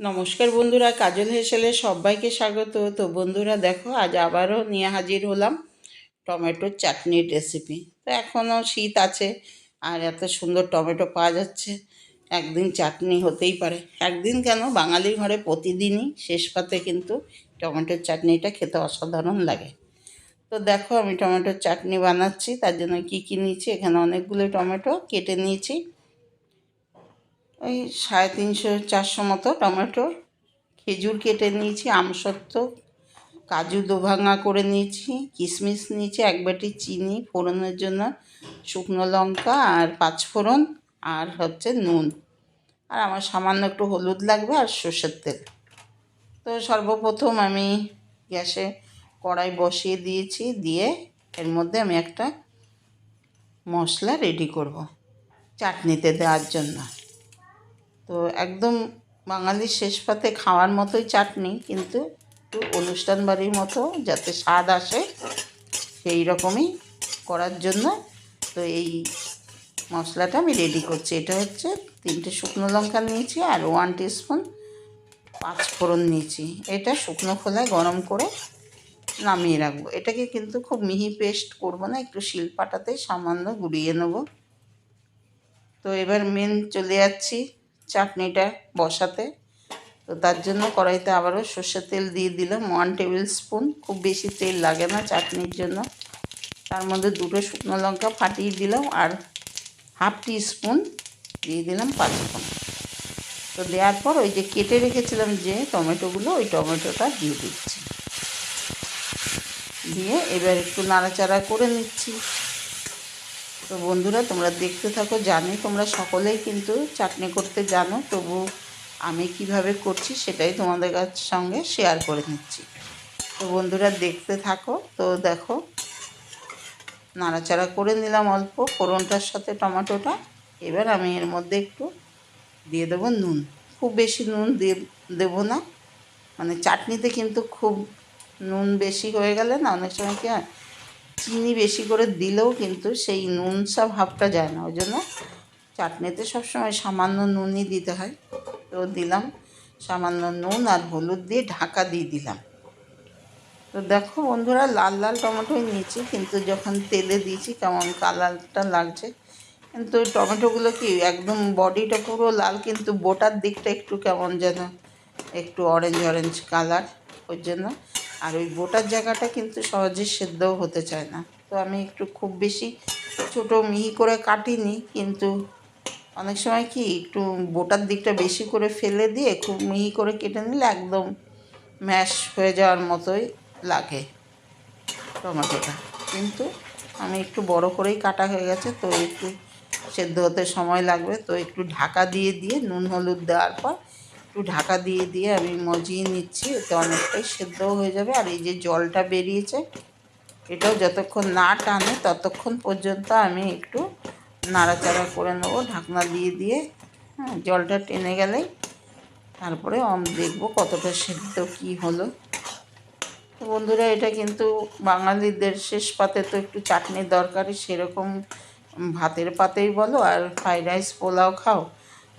নমস্কার বন্ধুরা, কাজল হেসেলে সবাইকে স্বাগত। তো বন্ধুরা, দেখো, আজ আবারও নিয়ে হাজির হলাম টমেটোর চাটনির রেসিপি তো এখনও শীত আছে, আর এত সুন্দর টমেটো পাওয়া যাচ্ছে। একদিন চাটনি হতেই পারে। একদিন কেন, বাঙালির ঘরে প্রতিদিনই শেষ পাতে কিন্তু টমেটোর চাটনিটা খেতে অসাধারণ লাগে। তো দেখো, আমি টমেটোর চাটনি বানাচ্ছি, তার জন্য কী কী নিয়েছি, এখানে অনেকগুলো টমেটো কেটে নিয়েছি। ওই সাড়ে তিনশো, চারশো মতো টমেটো। খেজুর কেটে নিয়েছি আমসত্ত্ব কাজু দোভাঙা করে নিয়েছি কিশমিশ নিয়েছি, এক বাটি চিনি, ফোড়নের জন্য শুকনো লঙ্কা আর পাঁচফোড়ন আর হচ্ছে নুন। আর আমার সামান্য একটু হলুদ লাগবে আর সর্ষের তেল। তো সর্বপ্রথম আমি গ্যাসে কড়াই বসিয়ে দিয়েছি, দিয়ে এর মধ্যে আমি একটা মশলা রেডি করব, চাটনিতে দেওয়ার জন্য। তো একদম বাঙালির শেষ পাতে খাওয়ার মতোই চাটনি, কিন্তু একটু অনুষ্ঠান বাড়ির মতো যাতে স্বাদ আসে, সেই রকমই করার জন্য তো এই মশলাটা আমি রেডি করছি। এটা হচ্ছে তিনটে শুকনো লঙ্কা নিয়েছি আর ওয়ান টিস্পুন পাঁচ ফোড়ন নিয়েছি। এটা শুকনো খোলায় গরম করে নামিয়ে রাখব। এটাকে কিন্তু খুব মিহি পেস্ট করব না, একটু শিলপাটাতে সামান্য গুঁড়িয়ে নেব। তো এবার মেন চলে যাচ্ছি চাটনিটা বসাতে। তো তার জন্য কড়াইতে আবারও সর্ষের তেল দিয়ে দিলাম। ওয়ান টেবিল স্পুন খুব বেশি তেল লাগে না চাটনির জন্য। তার মধ্যে দুটো শুকনো লঙ্কা ফাটিয়ে দিলাম আর হাফ টি স্পুন দিয়ে দিলাম পাঁচফোড়ন। তো দেওয়ার পর ওই যে কেটে রেখেছিলাম যে টমেটোগুলো, ওই টমেটোটা দিয়ে দিচ্ছি। দিয়ে এবার একটু নাড়াচাড়া করে নিচ্ছি। তো বন্ধুরা, তোমরা দেখতে থাকো, জানি তোমরা সকলেই কিন্তু চাটনি করতে জানো, তবু আমি কীভাবে করছি সেটাই তোমাদের কাছ সঙ্গে শেয়ার করে নিচ্ছি। তো বন্ধুরা, দেখতে থাকো, তো দেখো, নাড়াচাড়া করে নিলাম অল্প ফোড়নটার সাথে টমেটোটা। এবার আমি এর মধ্যে একটু দিয়ে দেবো নুন। খুব বেশি নুন দিয়ে দেবো না। মানে চাটনিতে কিন্তু খুব নুন বেশি হয়ে গেলে না, অনেক সময় কি হয় চিনি বেশি করে দিলেও কিন্তু সেই নুনসা ভাবটা যায় না। ওই জন্য চাটনিতে সবসময় সামান্য নুনই দিতে হয়। তো দিলাম সামান্য নুন আর হলুদ দিয়ে ঢাকা দিয়ে দিলাম। তো দেখো বন্ধুরা, লাল লাল টমেটোই নিয়েছি, কিন্তু যখন তেলে দিয়েছি কেমন কালারটা লাগছে। কিন্তু টমেটোগুলো কি একদম বডিটা পুরো লাল, কিন্তু বোটার দিকটা একটু কেমন যেন একটু অরেঞ্জ অরেঞ্জ কালার ওই জন্য আর ওই বোটার জায়গাটা কিন্তু সহজে সেদ্ধও হতে চায় না। তো আমি একটু খুব বেশি ছোট মিহি করে কাটিনি, কিন্তু অনেক সময় কি একটু বোটার দিকটা বেশি করে ফেলে দিয়ে খুব মিহি করে কেটে নিলে একদম ম্যাশ হয়ে যাওয়ার মতোই লাগে টমেটোটা। কিন্তু আমি একটু বড় করেই কাটা হয়ে গেছে, তো একটু সেদ্ধ হতে সময় লাগবে, তো একটু ঢাকা দিয়ে দিয়ে নুন, হলুদ দেওয়ার পর একটু ঢাকা দিয়ে দিয়ে আমি মজিয়ে নিচ্ছি, এতে অনেকটাই সেদ্ধও হয়ে যাবে। আর এই যে জলটা বেরিয়েছে, এটাও যতক্ষণ না টানে ততক্ষণ পর্যন্ত আমি একটু নাড়াচাড়া করে নেব, ঢাকনা দিয়ে দিয়ে। হ্যাঁ জলটা টেনে গেলেই তারপরে দেখব কতটা সেদ্ধ কী হলো। তো বন্ধুরা, এটা কিন্তু বাঙালিদের শেষ পাতে তো একটু চাটনির দরকারই, সেরকম ভাতের পাতেই বলো, আর ফ্রাইড রাইস পোলাও খাও,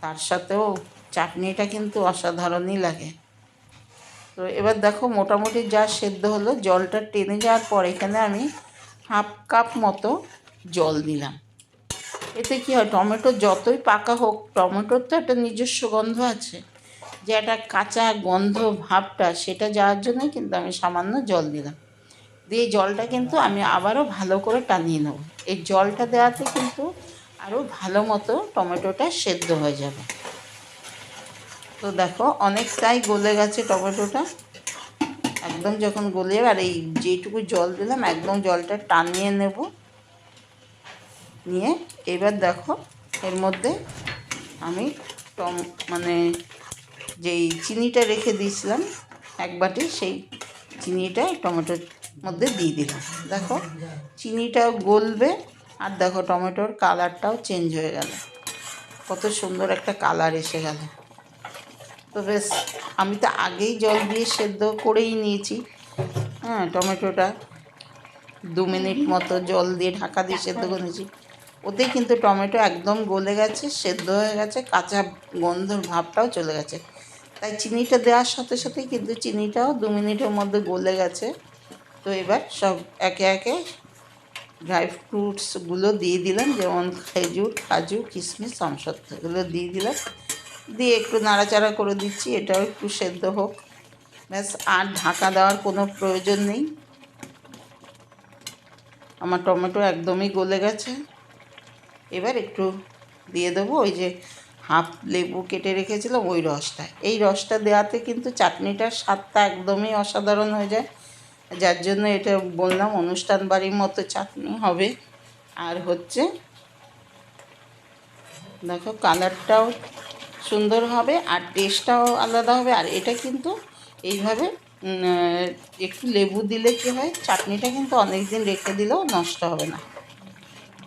তার সাথেও চাটনিটা কিন্তু অসাধারণই লাগে। তো এবার দেখো মোটামুটি যা সেদ্ধ হলো, জলটা টেনে যাওয়ার পর এখানে আমি হাফ কাপ মতো জল দিলাম। এতে কী হয়, টমেটো যতই পাকা হোক, টমেটোর তো একটা নিজস্ব গন্ধ আছে। যে একটা কাঁচা গন্ধ ভাবটা, সেটা যাওয়ার জন্যই কিন্তু আমি সামান্য জল দিলাম। দিয়ে জলটা কিন্তু আমি আবারও ভালো করে টানিয়ে নেব। এই জলটা দেওয়াতে কিন্তু আরও ভালো মতো টমেটোটা সেদ্ধ হয়ে যাবে। তো দেখো, অনেকটাই গলে গেছে টমেটোটা। একদম যখন গলে আর এই যেটুকু জল দিলাম, একদম জলটা টানিয়ে নেব। নিয়ে এবার দেখো, এর মধ্যে আমি টম মানে যেই চিনিটা রেখে দিয়েছিলাম, এক বাটি সেই চিনিটা টমেটোর মধ্যে দিয়ে দিলাম। দেখো চিনিটাও গলবে আর দেখো টমেটোর কালারটাও চেঞ্জ হয়ে গেল। কত সুন্দর একটা কালার এসে গেল। তো বেশ আমি তো আগেই জল দিয়ে সেদ্ধ করেই নিয়েছি। হ্যাঁ টমেটোটা দু মিনিট মতো জল দিয়ে ঢাকা দিয়ে সেদ্ধ করে নিয়েছি। ওতেই কিন্তু টমেটো একদম গলে গেছে সেদ্ধ হয়ে গেছে কাঁচা গন্ধর ভাবটাও চলে গেছে। তাই চিনিটা দেওয়ার সাথে সাথেই কিন্তু চিনিটাও দু মিনিটের মধ্যে গলে গেছে। তো এবার সব একে একে ড্রাই ফ্রুটসগুলো দিয়ে দিলাম যেমন খেজুর কাজু কিশমিশ আমসত্ত্ব এগুলো দিয়ে দিলাম। দিয়ে একটু নাড়াচাড়া করে দিচ্ছি, এটাও একটু সেদ্ধ হোক। ব্যাস, আর ঢাকা দেওয়ার কোনো প্রয়োজন নেই। আমার টমেটো একদমই গলে গেছে। এবার একটু দিয়ে দেবো, ওই যে হাফ লেবু কেটে রেখেছিলাম, ওই রসটা। এই রসটা দেওয়াতে কিন্তু চাটনিটার স্বাদটা একদমই অসাধারণ হয়ে যায়। যার জন্য এটা বললাম, অনুষ্ঠান বাড়ির মতো চাটনি হবে। আর হচ্ছে, দেখো কালারটাও সুন্দর হবে আর টেস্টটাও আলাদা হবে। আর এটা কিন্তু এইভাবে একটু লেবু দিলে কি হয়, চাটনিটা কিন্তু অনেক দিন রেখে দিলেও নষ্ট হবে না।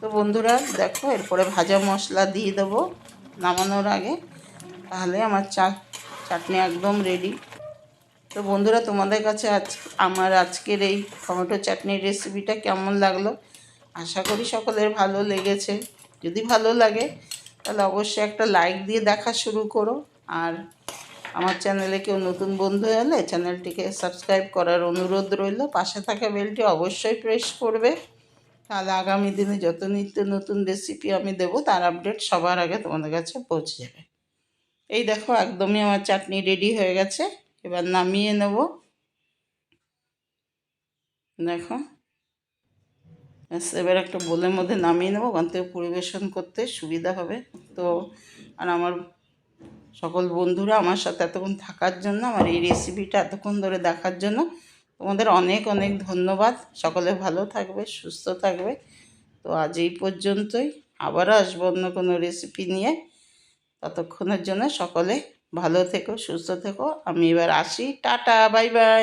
তো বন্ধুরা, দেখো, এরপরে ভাজা মশলা দিয়ে দেবো নামানোর আগে। তাহলে আমার চা, চাটনি একদম রেডি তো বন্ধুরা, তোমাদের কাছে আজ, আমার আজকের এই টমেটো চাটনির রেসিপিটা কেমন লাগল? আশা করি সকলের ভালো লেগেছে। যদি ভালো লাগে তাহলে অবশ্যই একটা লাইক দিয়ে দেখা শুরু করো। আর আমার চ্যানেলে কেউ নতুন বন্ধু এলে চ্যানেলটিকে সাবস্ক্রাইব করার অনুরোধ রইল। পাশে থাকা বেলটি অবশ্যই প্রেস করবে। তাহলে আগামী দিনে যত নিত্য নতুন রেসিপি আমি দেবো, তার আপডেট সবার আগে তোমাদের কাছে পৌঁছে যাবে। এই দেখো, একদমই আমার চাটনি রেডি হয়ে গেছে। এবার নামিয়ে নেব। দেখো। এবার একটা বোলের মধ্যে নামিয়ে নেব ওখান থেকে পরিবেশন করতে সুবিধা হবে। তো, আর আমার সকল বন্ধুরা আমার সাথে এতক্ষণ থাকার জন্য, আমার এই রেসিপিটা এতক্ষণ ধরে দেখার জন্য তোমাদের অনেক অনেক ধন্যবাদ। সকলে ভালো থাকবে, সুস্থ থাকবে। তো আজ এই পর্যন্তই। আবারও আসব অন্য কোনো রেসিপি নিয়ে। ততক্ষণের জন্য সকলে ভালো থেকো, সুস্থ থেকো। আমি এবার আসি। Tata, bye bye.